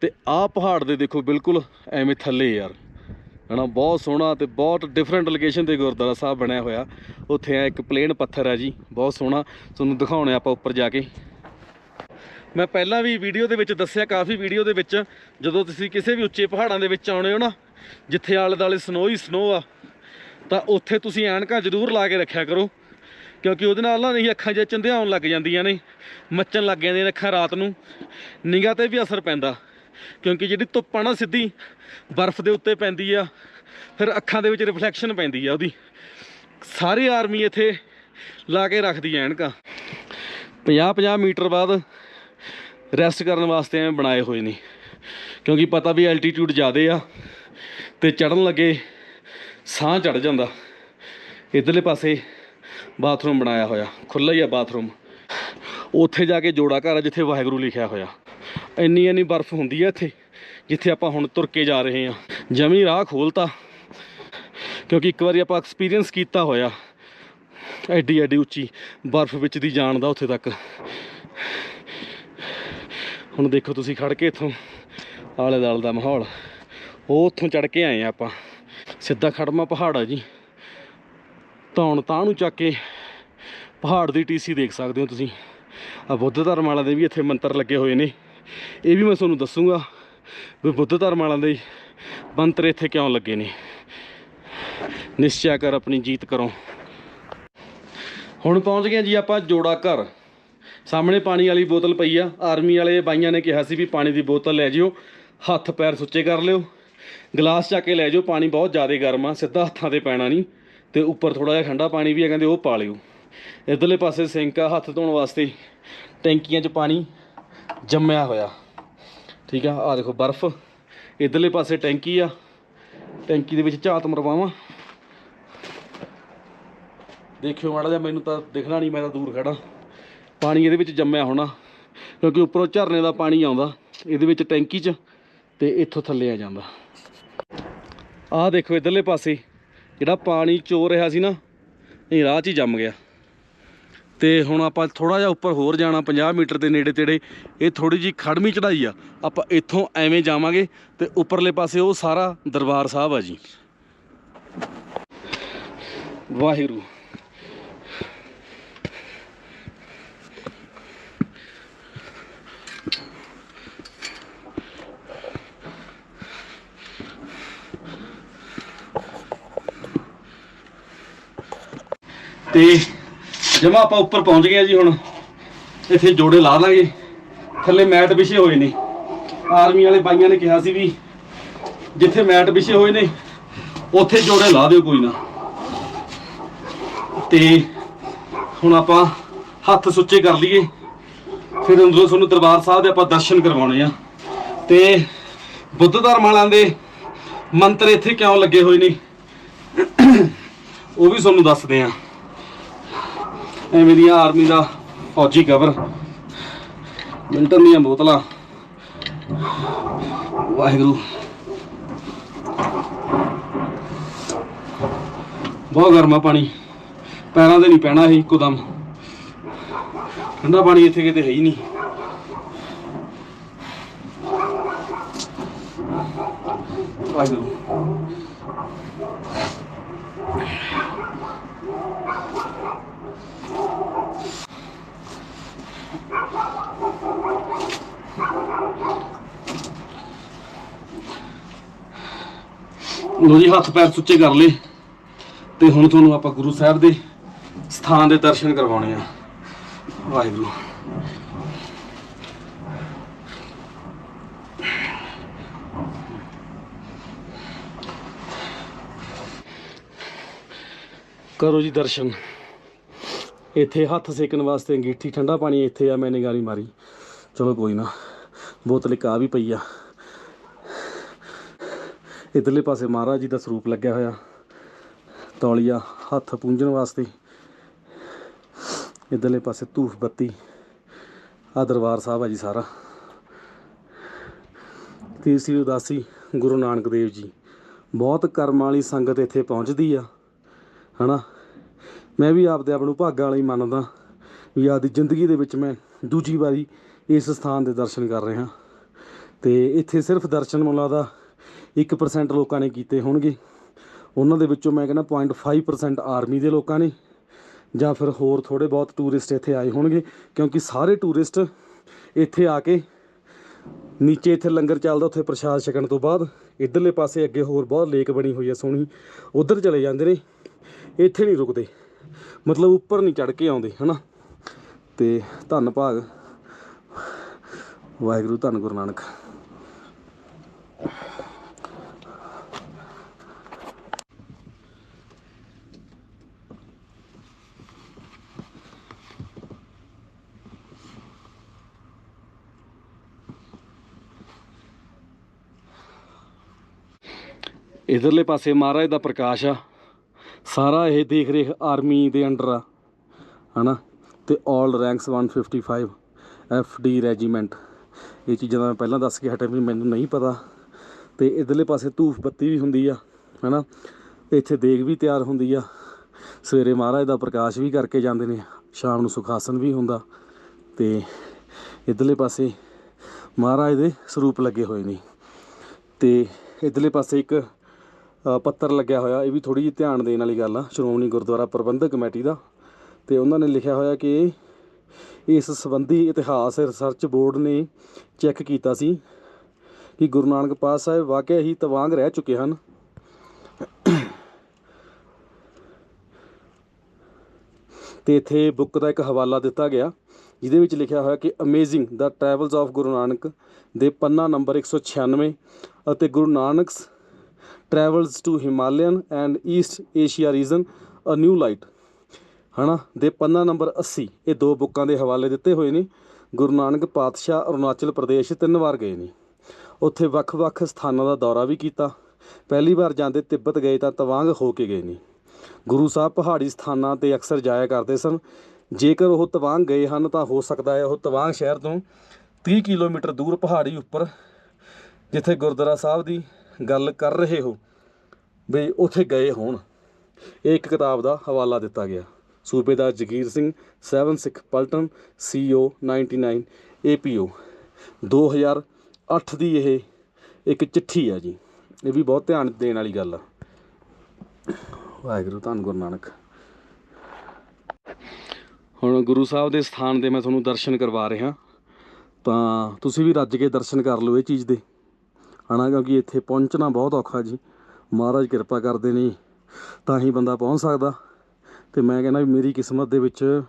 ਤੇ ਆਹ ਪਹਾੜ ਦੇ ਦੇਖੋ ਬਿਲਕੁਲ ਐਵੇਂ ਥੱਲੇ ਯਾਰ। ਹਨਾ, ਬਹੁਤ ਸੋਹਣਾ ਤੇ ਬਹੁਤ ਡਿਫਰੈਂਟ ਲੋਕੇਸ਼ਨ ਤੇ ਗੁਰਦੁਆਰਾ ਸਾਹਿਬ ਬਣਿਆ ਹੋਇਆ। ਉੱਥੇ ਆ ਇੱਕ ਪਲੇਨ ਪੱਥਰ ਹੈ ਜੀ, ਬਹੁਤ ਸੋਹਣਾ। ਤੁਹਾਨੂੰ ਦਿਖਾਉਣੇ ਆਪਾਂ ਉੱਪਰ ਜਾ ਕੇ। ਮੈਂ ਪਹਿਲਾਂ ਵੀ ਵੀਡੀਓ ਦੇ ਵਿੱਚ ਦੱਸਿਆ, ਕਾਫੀ ਵੀਡੀਓ ਦੇ ਵਿੱਚ, ਜਦੋਂ ਤੁਸੀਂ ਕਿਸੇ ਵੀ ਉੱਚੇ ਪਹਾੜਾਂ ਦੇ ਵਿੱਚ ਆਉਣੇ ਹੋ ਨਾ, ਜਿੱਥੇ ਆਲੇ ਦਾਲੇ ਸਨੋ ਹੀ ਸਨੋ ਆ, ਤਾਂ ਉੱਥੇ ਤੁਸੀਂ ਐਨਕਾਂ ਜ਼ਰੂਰ ਲਾ ਕੇ ਰੱਖਿਆ ਕਰੋ। ਕਿਉਂਕਿ ਉਹਦੇ ਨਾਲ ਨਾ ਨਹੀਂ ਅੱਖਾਂ 'ਚ ਚੰਦਿਆਂ ਲੱਗ ਜਾਂਦੀਆਂ ਨੇ, ਮੱਚਣ ਲੱਗ ਜਾਂਦੀਆਂ ਨੇ ਅੱਖਾਂ ਰਾਤ ਨੂੰ। ਨਿਗਾਹ ਤੇ ਵੀ ਅਸਰ ਪੈਂਦਾ। ਕਿਉਂਕਿ ਜਿਹੜੀ ਧੁੱਪ ਆ ਨਾ ਸਿੱਧੀ ਬਰਫ਼ ਦੇ ਉੱਤੇ ਪੈਂਦੀ ਆ, ਫਿਰ ਅੱਖਾਂ ਦੇ ਵਿੱਚ ਰਿਫਲੈਕਸ਼ਨ ਪੈਂਦੀ ਆ ਉਹਦੀ। ਸਾਰੀ ਆਰਮੀ ਇੱਥੇ ਲਾ ਕੇ ਰੱਖਦੀ ਐ ਐਨਕਾਂ। 50 50 ਮੀਟਰ ਬਾਅਦ ਰੈਸਟ ਕਰਨ ਵਾਸਤੇ ਐਵੇਂ ਬਣਾਏ ਹੋਏ ਨੇ। ਕਿਉਂਕਿ ਪਤਾ ਵੀ ਐਲਟੀਟਿਊਡ ਜ਼ਿਆਦੇ ਆ ਤੇ ਚੜਨ ਲੱਗੇ ਸਾਹ ਚੜ ਜਾਂਦਾ। ਇਧਰਲੇ ਪਾਸੇ ਬਾਥਰੂਮ ਬਣਾਇਆ ਹੋਇਆ ਖੁੱਲਾ ਹੀ ਆ ਬਾਥਰੂਮ। ਉੱਥੇ ਜਾ ਕੇ ਜੋੜਾ ਘਰ ਆ ਜਿੱਥੇ ਵਾਹਿਗੁਰੂ ਲਿਖਿਆ ਹੋਇਆ। ਇੰਨੀ ਇੰਨੀ ਬਰਫ਼ ਹੁੰਦੀ ਆ ਇੱਥੇ, ਜਿੱਥੇ ਆਪਾਂ ਹੁਣ ਤੁਰ ਕੇ ਜਾ ਰਹੇ ਹਾਂ। ਜਮੀ ਰਾਹ ਖੋਲਤਾ, ਕਿਉਂਕਿ ਇੱਕ ਵਾਰੀ ਆਪਾਂ ਐਕਸਪੀਰੀਅੰਸ ਕੀਤਾ ਹੋਇਆ, ਐਡੀ ਐਡੀ ਉੱਚੀ ਬਰਫ਼ ਵਿੱਚ ਦੀ ਜਾਣ ਦਾ ਉੱਥੇ ਤੱਕ। ਹੁਣ ਦੇਖੋ ਤੁਸੀਂ ਖੜ ਕੇ ਇੱਥੋਂ, ਆਲੇ ਦਾਲ ਦਾ ਮਾਹੌਲ। ਉਹ ਉੱਥੋਂ ਚੜ ਕੇ ਆਏ ਆ ਆਪਾਂ। ਸਿੱਧਾ ਖੜਮਾ ਪਹਾੜ ਆ ਜੀ। ਧੌਣ ਤਾਂ ਨੂੰ ਚੱਕ ਕੇ ਪਹਾੜ ਦੀ ਟੀਸੀ ਦੇਖ ਸਕਦੇ ਹੋ ਤੁਸੀਂ। ਆ ਬੁੱਧ ਧਰਮ ਵਾਲਿਆਂ ਦੇ ਵੀ ਇੱਥੇ ਮੰਤਰ ਲੱਗੇ ਹੋਏ ਨੇ। ਇਹ ਵੀ ਮੈਂ ਤੁਹਾਨੂੰ ਦੱਸੂਗਾ ਵੀ ਬੁੱਧ ਧਰਮ ਵਾਲਿਆਂ ਦੇ ਮੰਤਰ ਇੱਥੇ ਕਿਉਂ ਲੱਗੇ ਨੇ। ਨਿਸ਼ਚੈ ਕਰ ਆਪਣੀ ਜੀਤ ਕਰੋ। ਹੁਣ ਪਹੁੰਚ ਗਏ ਜੀ ਆਪਾਂ ਜੋੜਾ ਘਰ। ਸਾਹਮਣੇ ਪਾਣੀ ਵਾਲੀ ਬੋਤਲ ਪਈ ਆ। ਆਰਮੀ ਵਾਲੇ ਬਾਈਆਂ ਨੇ ਕਿਹਾ ਸੀ ਵੀ ਪਾਣੀ ਦੀ ਬੋਤਲ ਲੈ ਜਿਓ। ਹੱਥ ਪੈਰ ਸੁੱਚੇ ਕਰ ਲਿਓ। ਗਲਾਸ ਚੱਕ ਕੇ ਲੈ ਜਿਓ। ਪਾਣੀ ਬਹੁਤ ਜ਼ਿਆਦਾ ਗਰਮ ਆ। ਸਿੱਧਾ ਹੱਥਾਂ ਤੇ ਪੈਣਾ ਨਹੀਂ। ਤੇ ਉੱਪਰ ਥੋੜਾ ਜਿਹਾ ਠੰਡਾ ਪਾਣੀ ਵੀ ਆ ਕਹਿੰਦੇ ਉਹ ਪਾ ਲਿਓ। ਇਧਰਲੇ ਪਾਸੇ ਸਿੰਕ ਆ ਹੱਥ ਧੋਣ ਵਾਸਤੇ। ਟੈਂਕੀਆਂ 'ਚ ਪਾਣੀ। ਜੰਮਿਆ ਹੋਇਆ। ਠੀਕ ਆ ਆ ਦੇਖੋ ਬਰਫ਼। ਇਧਰਲੇ ਪਾਸੇ ਟੈਂਕੀ ਆ। ਟੈਂਕੀ ਦੇ ਵਿੱਚ ਝਾਤ ਮਰਵਾਵਾਂ। ਦੇਖਿਓ ਮਾੜਾ ਜਿਹਾ, ਮੈਨੂੰ ਤਾਂ ਦਿਖਣਾ ਨਹੀਂ, ਮੈਂ ਤਾਂ ਦੂਰ ਖੜਾ ਪਾਣੀ ਇਹਦੇ ਵਿੱਚ ਜੰਮਿਆ ਹੋਣਾ, ਕਿਉਂਕਿ ਉੱਪਰੋਂ ਝਰਨੇ ਦਾ ਪਾਣੀ ਆਉਂਦਾ, ਇਹਦੇ ਵਿੱਚ ਟੈਂਕੀ 'ਚ ਤੇ ਇੱਥੋਂ ਥੱਲੇ ਆ ਜਾਂਦਾ। ਆਹ ਦੇਖੋ ਇਧਰਲੇ ਪਾਸੇ, ਜਿਹੜਾ ਪਾਣੀ ਚੋ ਰਿਹਾ ਸੀ ਨਾ, ਇਹ ਰਾਹ 'ਚ ਹੀ ਜੰਮ ਗਿਆ। ਤੇ ਹੁਣ ਆਪਾਂ ਥੋੜਾ ਜਿਹਾ ਉੱਪਰ ਹੋਰ ਜਾਣਾ 50 ਮੀਟਰ ਦੇ ਨੇੜੇ ਤੇੜੇ, ਇਹ ਥੋੜੀ ਜੀ ਖੜਮੀ ਚੜਾਈ ਆ। ਆਪਾਂ ਇੱਥੋਂ ਐਵੇਂ ਜਾਵਾਂਗੇ ਤੇ ਉੱਪਰਲੇ ਪਾਸੇ ਉਹ ਸਾਰਾ ਦਰਬਾਰ ਸਾਹਿਬ ਆ ਜੀ। ਵਾਹਿਗੁਰੂ। ਤੇ ਜਮਾ ਆਪਾਂ ਉੱਪਰ ਪਹੁੰਚ ਗਏ ਜੀ ਹੁਣ। ਇੱਥੇ ਜੋੜੇ ਲਾ ਲਾਂਗੇ। ਥੱਲੇ ਮੈਟ ਵਿਛੇ ਹੋਏ ਨੇ। ਆਰਮੀ ਵਾਲੇ ਬਾਈਆਂ ਨੇ ਕਿਹਾ ਸੀ ਵੀ ਜਿੱਥੇ ਮੈਟ ਵਿਛੇ ਹੋਏ ਨੇ, ਉੱਥੇ ਜੋੜੇ ਲਾ ਦਿਓ ਕੋਈ ਨਾ। ਤੇ ਹੁਣ ਆਪਾਂ ਹੱਥ ਸੁੱਚੇ ਕਰ ਲਈਏ। ਫਿਰ ਅੰਦਰੋਂ ਤੁਹਾਨੂੰ ਦਰਬਾਰ ਸਾਹਿਬ ਦੇ ਆਪਾਂ ਦਰਸ਼ਨ ਕਰਵਾਉਣੇ ਆ। ਤੇ ਬੁੱਧ ਧਰਮ ਵਾਲਿਆਂ ਦੇ ਮੰਤਰ ਇੱਥੇ ਕਿਉਂ ਲੱਗੇ ਹੋਏ ਨੇ, ਉਹ ਵੀ ਤੁਹਾਨੂੰ ਦੱਸਦੇ ਆ। ਐਵੇਂ ਦੀਆਂ ਆਰਮੀ ਦਾ ਫੌਜੀ ਕਵਰ ਮਿੰਟਨ ਦੀਆਂ ਬੋਤਲਾਂ। ਵਾਹਿਗੁਰੂ। ਬਹੁਤ ਗਰਮਾ ਪਾਣੀ। ਪੈਰਾਂ ਤੇ ਨਹੀਂ ਪੈਣਾ ਇਹ ਇੱਕੋ ਦਮ। ਠੰਡਾ ਪਾਣੀ ਇੱਥੇ ਕਿਤੇ ਹੈ ਹੀ ਨਹੀਂ। ਵਾਹਿਗੁਰੂ। ਲੋ ਜੀ ਹੱਥ ਪੈਰ ਸੁੱਚੇ ਕਰ ਲਏ। ਤੇ ਹੁਣ ਤੁਹਾਨੂੰ ਆਪਾਂ ਗੁਰੂ ਸਾਹਿਬ ਦੇ ਸਥਾਨ ਦੇ ਦਰਸ਼ਨ ਕਰਵਾਉਣੇ ਆ। ਵਾਹਿਗੁਰੂ। ਕਰੋ ਜੀ ਦਰਸ਼ਨ। ਇੱਥੇ ਹੱਥ ਸੇਕਣ ਵਾਸਤੇ ਅੰਗੀਠੀ, ਠੰਡਾ ਪਾਣੀ ਇੱਥੇ ਆ ਮੈਂ ਨਿਗਾਰੀ ਮਾਰੀ। ਚਲੋ ਕੋਈ ਨਾ, ਬੋਤਲ ਇੱਕ ਆ ਵੀ ਪਈ ਆ। ਇਧਰਲੇ ਪਾਸੇ ਮਹਾਰਾਜ ਜੀ ਦਾ ਸਰੂਪ ਲੱਗਿਆ ਹੋਇਆ। ਤੌਲੀਆ, ਹੱਥ ਪੂੰਝਣ ਵਾਸਤੇ। ਇਧਰਲੇ ਪਾਸੇ ਧੂਫ ਬੱਤੀ। ਆ ਦਰਬਾਰ ਸਾਹਿਬ ਆ ਜੀ ਸਾਰਾ। ਤੀਸਰੀ ਉਦਾਸੀ ਗੁਰੂ ਨਾਨਕ ਦੇਵ ਜੀ। ਬਹੁਤ ਕਰਮਾਂ ਵਾਲੀ ਸੰਗਤ ਇੱਥੇ ਪਹੁੰਚਦੀ ਆ, ਹਨਾ? ਮੈਂ ਵੀ ਆਪਦੇ ਆਪ ਨੂੰ ਭਾਗਾਂ ਵਾਲਾ ਮੰਨਦਾ ਵੀ ਆਪਦੀ ਜ਼ਿੰਦਗੀ ਦੇ ਵਿੱਚ ਮੈਂ ਦੂਜੀ ਵਾਰੀ ਇਸ ਸਥਾਨ ਦੇ ਦਰਸ਼ਨ ਕਰ ਰਿਹਾ। ਤੇ ਇੱਥੇ ਸਿਰਫ ਦਰਸ਼ਨ ਮੁਲਾ ਦਾ 1% ਲੋਕਾਂ ਨੇ ਕੀਤੇ ਹੋਣਗੇ। ਉਹਨਾਂ ਦੇ ਵਿੱਚੋਂ ਮੈਂ ਕਹਿੰਦਾ 0.5% ਆਰਮੀ ਦੇ ਲੋਕਾਂ ਨੇ, ਜਾਂ ਫਿਰ ਹੋਰ ਥੋੜੇ ਬਹੁਤ ਟੂਰਿਸਟ ਇੱਥੇ ਆਏ ਹੋਣਗੇ, ਕਿਉਂਕਿ ਸਾਰੇ ਟੂਰਿਸਟ ਇੱਥੇ ਆ ਕੇ ਨੀਚੇ ਇੱਥੇ ਲੰਗਰ ਚੱਲਦਾ, ਉੱਥੇ ਪ੍ਰਸ਼ਾਦ ਛਕਣ ਤੋਂ ਬਾਅਦ, ਇਧਰਲੇ ਪਾਸੇ ਅੱਗੇ ਹੋਰ ਬਹੁਤ ਲੇਕ ਬਣੀ ਹੋਈ ਹੈ ਸੋਹਣੀ, ਉਧਰ ਚਲੇ ਜਾਂਦੇ ਨੇ, ਇੱਥੇ ਨਹੀਂ ਰੁਕਦੇ, ਮਤਲਬ ਉੱਪਰ ਨਹੀਂ ਚੜ ਕੇ ਆਉਂਦੇ, ਹਨਾ? ਤੇ ਧੰਨ ਭਾਗ, ਵਾਹਿਗੁਰੂ, ਧੰਨ ਗੁਰੂ ਨਾਨਕ। ਇਧਰਲੇ ਪਾਸੇ ਮਹਾਰਾਜ ਦਾ ਪ੍ਰਕਾਸ਼ ਆ। ਸਾਰਾ ਇਹ ਦੇਖ ਰੇਖ ਆਰਮੀ ਦੇ ਅੰਡਰ ਆ। ਹਨਾ? ਤੇ ਆਲ ਰੈਂਕਸ 155 ਡੀ ਰੈਜੀਮੈਂਟ ਇਹ ਚੀਜ਼ਾਂ ਦਾ ਮੈਂ ਪਹਿਲਾਂ ਦੱਸ ਕੇ ਹਟਿਆ ਵੀ ਮੈਨੂੰ ਨਹੀਂ ਪਤਾ। ਤੇ ਇਧਰਲੇ ਪਾਸੇ ਧੂਫ ਬੱਤੀ ਵੀ ਹੁੰਦੀ ਆ। ਹਨਾ? ਇੱਥੇ ਦੇਗ ਵੀ ਤਿਆਰ ਹੁੰਦੀ ਆ। ਸਵੇਰੇ ਮਹਾਰਾਜ ਦਾ ਪ੍ਰਕਾਸ਼ ਵੀ ਕਰਕੇ ਜਾਂਦੇ ਨੇ। ਸ਼ਾਮ ਨੂੰ ਸੁਖਾਸਨ ਵੀ ਹੁੰਦਾ। ਤੇ ਇਧਰਲੇ ਪਾਸੇ ਮਹਾਰਾਜ ਦੇ ਸਰੂਪ ਲੱਗੇ ਹੋਏ ਨੇ। ਤੇ ਇਧਰਲੇ ਪਾਸੇ ਇੱਕ ਪੱਤਰ ਲੱਗਿਆ ਹੋਇਆ, ਇਹ ਵੀ ਥੋੜੀ ਜਿਹੀ ਧਿਆਨ ਦੇਣ ਵਾਲੀ ਗੱਲ ਆ, ਸ਼੍ਰੋਮਣੀ ਗੁਰਦੁਆਰਾ ਪ੍ਰਬੰਧਕ ਕਮੇਟੀ ਦਾ। ਤੇ ਉਹਨਾਂ ਨੇ ਲਿਖਿਆ ਹੋਇਆ ਕਿ ਇਸ ਸੰਬੰਧੀ ਇਤਿਹਾਸ ਰਿਸਰਚ ਬੋਰਡ ਨੇ ਚੈੱਕ ਕੀਤਾ ਸੀ ਕਿ ਗੁਰੂ ਨਾਨਕ ਪਾਤਸ਼ਾਹ ਸਾਹਿਬ ਵਾਕਿਆ ਹੀ ਤਵਾਂਗ ਰਹਿ ਚੁੱਕੇ ਹਨ। ਤੇ ਇੱਥੇ ਬੁੱਕ ਦਾ ਇੱਕ ਹਵਾਲਾ ਦਿੱਤਾ ਗਿਆ, ਜਿਹਦੇ ਵਿੱਚ ਲਿਖਿਆ ਹੋਇਆ ਕਿ amazing the travels of Guru Nanak ਦੇ ਪੰਨਾ ਨੰਬਰ 196 ਅਤੇ Guru Nanak's travels to Himalayan and East Asia region a new light ਹਨਾ? ਦੇ ਪੰਨਾ ਨੰਬਰ 80 ਇਹ ਦੋ ਬੁੱਕਾਂ ਦੇ ਹਵਾਲੇ ਦਿੱਤੇ ਹੋਏ ਨੇ। ਗੁਰੂ ਨਾਨਕ ਪਾਤਸ਼ਾਹ ਅਰੁਣਾਚਲ ਪ੍ਰਦੇਸ਼ ਤਿੰਨ ਵਾਰ ਗਏ ਨੇ। ਉੱਥੇ ਵੱਖ-ਵੱਖ ਸਥਾਨਾਂ ਦਾ ਦੌਰਾ ਵੀ ਕੀਤਾ। ਪਹਿਲੀ ਵਾਰ ਜਾਂਦੇ ਤਿੱਬਤ ਗਏ ਤਾਂ ਤਵਾਂਗ ਹੋ ਕੇ ਗਏ ਨੇ। ਗੁਰੂ ਸਾਹਿਬ ਪਹਾੜੀ ਸਥਾਨਾਂ ਤੇ ਅਕਸਰ ਜਾਇਆ ਕਰਦੇ ਸਨ। ਜੇਕਰ ਉਹ ਤਵਾਂਗ ਗਏ ਹਨ ਤਾਂ ਹੋ ਸਕਦਾ ਹੈ ਉਹ ਤਵਾਂਗ ਸ਼ਹਿਰ ਤੋਂ 30 ਕਿਲੋਮੀਟਰ ਦੂਰ ਪਹਾੜੀ ਉੱਪਰ, ਜਿੱਥੇ ਗੁਰਦੁਆਰਾ ਸਾਹਿਬ ਦੀ ਗੱਲ ਕਰ ਰਹੇ ਹੋ ਵੀ ਉੱਥੇ ਗਏ ਹੋਣ। ਇਹ ਇੱਕ ਕਿਤਾਬ ਦਾ ਹਵਾਲਾ ਦਿੱਤਾ ਗਿਆ। ਸੂਬੇਦਾਰ ਜਗੀਰ ਸਿੰਘ 7 ਸਿੱਖ ਪਲਟਨ, ਸੀਓ 99 ਏਪੀਓ। 2008 ਦੀ ਇਹ ਇੱਕ ਚਿੱਠੀ ਆ ਜੀ। ਇਹ ਵੀ ਬਹੁਤ ਧਿਆਨ ਦੇਣ ਵਾਲੀ ਗੱਲ ਆ। ਵਾਹਿਗੁਰੂ, ਧੰਨ ਗੁਰੂ ਨਾਨਕ। ਹੁਣ ਗੁਰੂ ਸਾਹਿਬ ਦੇ ਸਥਾਨ ਦੇ ਮੈਂ ਤੁਹਾਨੂੰ ਦਰਸ਼ਨ ਕਰਵਾ ਰਿਹਾ। ਤਾਂ ਤੁਸੀਂ ਵੀ ਰੱਜ ਕੇ ਦਰਸ਼ਨ ਕਰ ਲਓ ਇਹ ਚੀਜ਼ ਦੇ। ਹਨਾ, ਕਿਉਂਕਿ ਇੱਥੇ ਪਹੁੰਚਣਾ ਬਹੁਤ ਔਖਾ ਜੀ। ਮਹਾਰਾਜ ਕਿਰਪਾ ਕਰਦੇ ਨੇ, ਤਾਂ ਹੀ ਬੰਦਾ ਪਹੁੰਚ ਸਕਦਾ। ਤੇ ਮੈਂ ਕਹਿੰਦਾ ਵੀ ਮੇਰੀ ਕਿਸਮਤ ਦੇ ਵਿੱਚ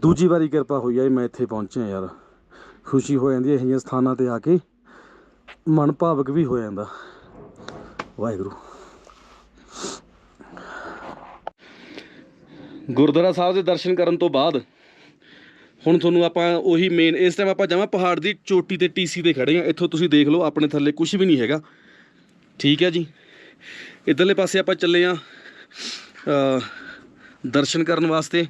ਦੂਜੀ ਵਾਰੀ ਕਿਰਪਾ ਹੋਈ ਆ ਮੈਂ ਇੱਥੇ ਪਹੁੰਚਿਆ ਯਾਰ। ਖੁਸ਼ੀ ਹੋ ਜਾਂਦੀ ਹੈ ਇਹੋ ਜਿਹੇ ਸਥਾਨਾਂ ਤੇ ਆ ਕੇ, ਮਨ ਭਾਵਕ ਵੀ ਹੋ ਜਾਂਦਾ। ਵਾਹਿਗੁਰੂ। ਗੁਰਦੁਆਰਾ ਸਾਹਿਬ ਦੇ ਦਰਸ਼ਨ ਕਰਨ ਤੋਂ ਬਾਅਦ ਹੁਣ ਤੁਹਾਨੂੰ ਆਪਾਂ ਉਹੀ ਮੇਨ ਇਸ ਟਾਈਮ ਆਪਾਂ ਜਾਵਾਂ ਪਹਾੜ ਦੀ ਚੋਟੀ ਤੇ ਟੀਸੀ ਤੇ ਖੜੇ ਆ ਇੱਥੋਂ ਤੁਸੀਂ ਦੇਖ ਲਓ, ਆਪਣੇ ਥੱਲੇ ਕੁਝ ਵੀ ਨਹੀਂ ਹੈਗਾ। ਠੀਕ ਹੈ ਜੀ? ਇਧਰਲੇ ਪਾਸੇ ਆਪਾਂ ਚੱਲੇ ਆ ਦਰਸ਼ਨ ਕਰਨ ਵਾਸਤੇ।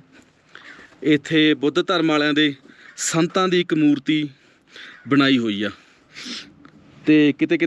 ਇੱਥੇ ਬੁੱਧ ਧਰਮ ਵਾਲਿਆਂ ਦੇ ਸੰਤਾਂ ਦੀ ਇੱਕ ਮੂਰਤੀ ਬਣਾਈ ਹੋਈ ਆ। ਤੇ ਕਿਤੇ ਕਿਤੇ